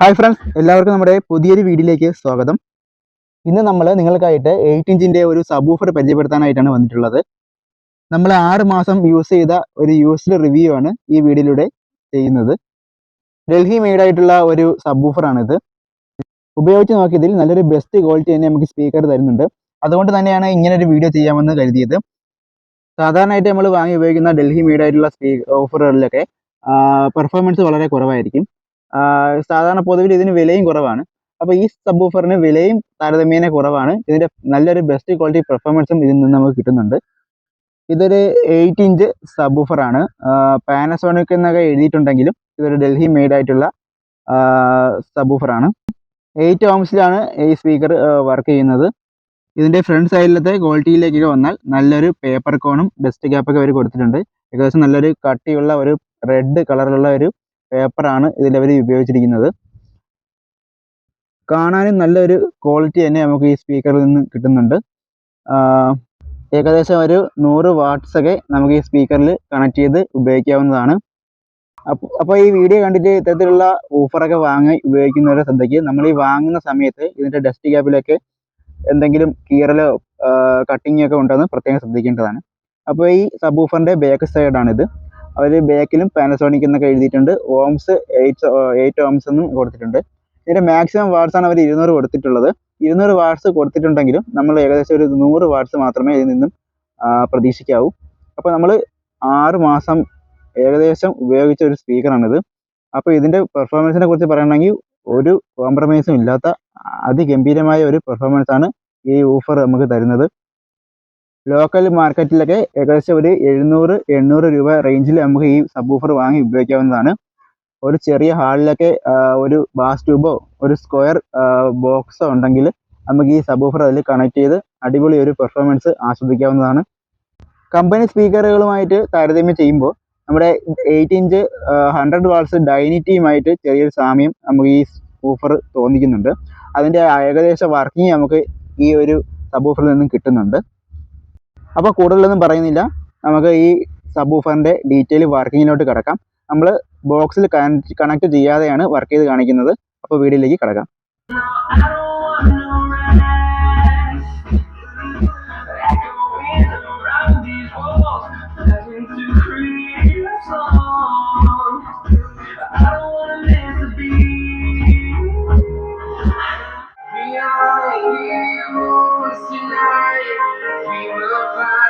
Hi friends എല്ലാവർക്കും നമ്മുടെ പുതിയൊരു വീഡിയോയിലേക്ക് സ്വാഗതം. ഇന്ന് നമ്മൾ നിങ്ങൾക്കായിട്ട് എയ്റ്റ് ഇഞ്ചിന്റെ ഒരു സബൂഫർ പരിചയപ്പെടുത്താനായിട്ടാണ് വന്നിട്ടുള്ളത്. നമ്മൾ ആറ് മാസം യൂസ് ചെയ്ത ഒരു യൂസ്ഡ് റിവ്യൂ ആണ് ഈ വീഡിയോയിലൂടെ ചെയ്യുന്നത്. ഡൽഹി മെയ്ഡായിട്ടുള്ള ഒരു സബൂഫറാണിത് ഉപയോഗിച്ച് നോക്കിയതിൽ നല്ലൊരു ബെസ്റ്റ് ക്വാളിറ്റി തന്നെ നമുക്ക് സ്പീക്കർ തരുന്നുണ്ട്. അതുകൊണ്ട് തന്നെയാണ് ഇങ്ങനെ ഒരു വീഡിയോ ചെയ്യാമെന്ന് കരുതിയത്. സാധാരണയായിട്ട് നമ്മൾ വാങ്ങി ഉപയോഗിക്കുന്ന ഡൽഹി മെയ്ഡായിട്ടുള്ള സ്പീ ഓഫറുകളിലൊക്കെ പെർഫോമൻസ് വളരെ കുറവായിരിക്കും. സാധാരണ പൊതുവിൽ ഇതിന് വിലയും കുറവാണ്. അപ്പോൾ ഈ സബ് ഓഫറിന് വിലയും താരതമ്യേന കുറവാണ്. ഇതിന്റെ നല്ലൊരു ബെസ്റ്റ് ക്വാളിറ്റി പെർഫോമൻസും ഇതിൽ നിന്ന് നമുക്ക് കിട്ടുന്നുണ്ട്. ഇതൊരു എയ്റ്റ് ഇഞ്ച് സബ് ഓഫറാണ് പാനസോണിക് എന്നൊക്കെ എഴുതിയിട്ടുണ്ടെങ്കിലും ഇതൊരു ഡൽഹി മെയ്ഡ് ആയിട്ടുള്ള സബ് ഓഫറാണ് എയ്റ്റ് ഓംസിലാണ് ഈ സ്പീക്കർ വർക്ക് ചെയ്യുന്നത്. ഇതിന്റെ ഫ്രണ്ട് സൈഡിലത്തെ ക്വാളിറ്റിയിലേക്കൊക്കെ വന്നാൽ നല്ലൊരു പേപ്പർ കോണും ഡസ്റ്റ് ക്യാപ്പൊക്കെ അവർ കൊടുത്തിട്ടുണ്ട്. ഏകദേശം നല്ലൊരു കട്ടിയുള്ള ഒരു റെഡ് കളറിലുള്ള ഒരു പേപ്പറാണ് ഇതിൽ അവർ ഉപയോഗിച്ചിരിക്കുന്നത്. കാണാനും നല്ലൊരു ക്വാളിറ്റി തന്നെ നമുക്ക് ഈ സ്പീക്കറിൽ നിന്ന് കിട്ടുന്നുണ്ട്. ഏകദേശം ഒരു നൂറ് വാട്ട്സ് ഒക്കെ നമുക്ക് ഈ സ്പീക്കറിൽ കണക്ട് ചെയ്ത് ഉപയോഗിക്കാവുന്നതാണ്. അപ്പോൾ അപ്പോൾ ഈ വീഡിയോ കണ്ടിട്ട് ഇത്തരത്തിലുള്ള ഓഫറൊക്കെ വാങ്ങി ഉപയോഗിക്കുന്നവരെ ശ്രദ്ധയ്ക്ക് നമ്മൾ ഈ വാങ്ങുന്ന സമയത്ത് ഇതിന്റെ ഡസ്റ്റ് ക്യാപ്പിലൊക്കെ എന്തെങ്കിലും കീറലോ കട്ടിങ്ങോ ഒക്കെ ഉണ്ടെന്ന് പ്രത്യേകം ശ്രദ്ധിക്കേണ്ടതാണ്. അപ്പോൾ ഈ സബ് ഊഫറിന്റെ ബാക്ക് സൈഡാണിത് അവർ ബാക്കിലും പാനസോണിക് എന്നൊക്കെ എഴുതിയിട്ടുണ്ട്. ഓംസ് എയ്റ്റ് എയ്റ്റ് ഓംസ് എന്നും കൊടുത്തിട്ടുണ്ട്. ഇതിന്റെ മാക്സിമം വാട്ട്സ് ആണ് അവർ ഇരുന്നൂറ് കൊടുത്തിട്ടുള്ളത്. ഇരുന്നൂറ് വാട്ട്സ് കൊടുത്തിട്ടുണ്ടെങ്കിലും നമ്മൾ ഏകദേശം ഒരു നൂറ് വാട്ട്സ് മാത്രമേ ഇതിൽ നിന്നും പ്രതീക്ഷിക്കാവൂ. അപ്പോൾ നമ്മൾ ആറ് മാസം ഏകദേശം ഉപയോഗിച്ച ഒരു സ്പീക്കറാണിത് അപ്പോൾ ഇതിന്റെ പെർഫോമൻസിനെ കുറിച്ച് പറയണമെങ്കിൽ ഒരു കോംപ്രമൈസും ഇല്ലാത്ത അതിഗംഭീരമായ ഒരു പെർഫോമൻസ് ആണ് ഈ ഓഫർ നമുക്ക് തരുന്നത്. ലോക്കൽ മാർക്കറ്റിലൊക്കെ ഏകദേശം ഒരു എഴുന്നൂറ് എണ്ണൂറ് രൂപ റേഞ്ചിൽ നമുക്ക് ഈ സബ് ഓഫർ വാങ്ങി ഉപയോഗിക്കാവുന്നതാണ്. ഒരു ചെറിയ ഹാളിലൊക്കെ ഒരു ബാസ് ട്യൂബോ ഒരു സ്ക്വയർ ബോക്സോ ഉണ്ടെങ്കിൽ നമുക്ക് ഈ സബ് ഓഫർ അതിൽ കണക്ട് ചെയ്ത് അടിപൊളി ഒരു പെർഫോമൻസ് ആസ്വദിക്കാവുന്നതാണ്. കമ്പനി സ്പീക്കറുകളുമായിട്ട് താരതമ്യം ചെയ്യുമ്പോൾ നമ്മുടെ എയ്റ്റ് ഇഞ്ച് ഹൺഡ്രഡ് വാൾസ് ഡൈനിറ്റിയുമായിട്ട് ചെറിയൊരു സാമ്യം നമുക്ക് ഈ ഓഫർ തോന്നിക്കുന്നുണ്ട്. അതിന്റെ ഏകദേശ വർക്കിംഗ് നമുക്ക് ഈ ഒരു സബ് ഓഫറിൽ നിന്നും കിട്ടുന്നുണ്ട്. അപ്പോൾ കൂടുതലൊന്നും പറയുന്നില്ല. നമുക്ക് ഈ സബ് ഊഫറിന്റെ ഡീറ്റെയിൽ വർക്കിങ്ങിലോട്ട് കിടക്കാം നമ്മൾ ബോക്സിൽ കണക്ട് ചെയ്യാതെയാണ് വർക്ക് ചെയ്ത് കാണിക്കുന്നത്. അപ്പോൾ വീഡിയോയിലേക്ക് കിടക്കാം. tonight. We will find.